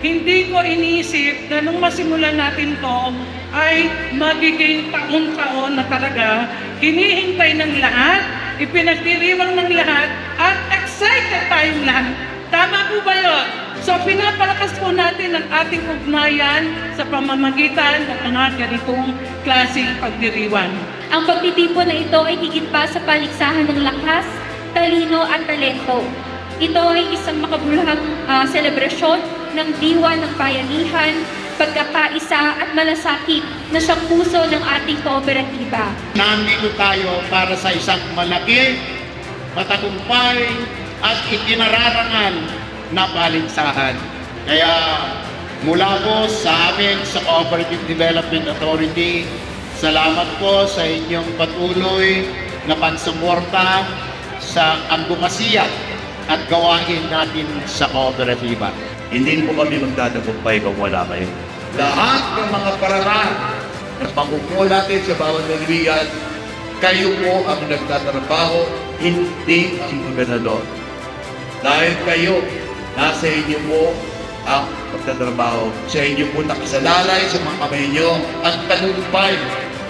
hindi ko inisip na nung masimulan natin to ay magiging taon-taon na talaga hinihintay ng lahat, ipinagdiriwang ng lahat, at excited tayong lahat. Tama po ba yun? So pinapalakas po natin ang ating ugnayan sa pamamagitan ng mga ganitong klaseng pagdiriwang. Ang pagtitipon na ito ay higit pa sa paligsahan ng lakas, talino at talento. Ito ay isang makabuluhang ah, selebrasyon ng diwa ng bayanihan, pagkakaisa at malasakit na siyang puso ng ating kooperatiba. Nandito tayo para sa isang malaki, matagumpay at ikinararangal na paligsahan. Kaya mula po sa amin sa Cooperative Development Authority, salamat po sa inyong patuloy na pansuporta sa advokasya at gawain natin sa kooperatiba. Hindi po kami magtatagumpay kung wala kayo. lahat ng mga paraan na pangkukuha natin sa bawat naliwigan, kayo po ang nagtatrabaho, Hindi ang gobernador. dahil kayo, nasa inyo po ang pagtatrabaho. Sa inyo po nakasalalay sa mga kamay nyo ang tagumpay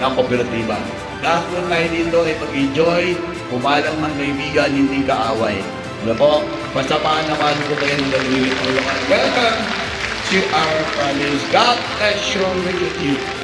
ng kooperatiba. Lahat po tayo dito ay mag-enjoy, kumalang ng kaibigan, hindi kaaway. Ano po? Pasamaan naman ko kayo ng naliwigan. Welcome to our province. God bless you with you.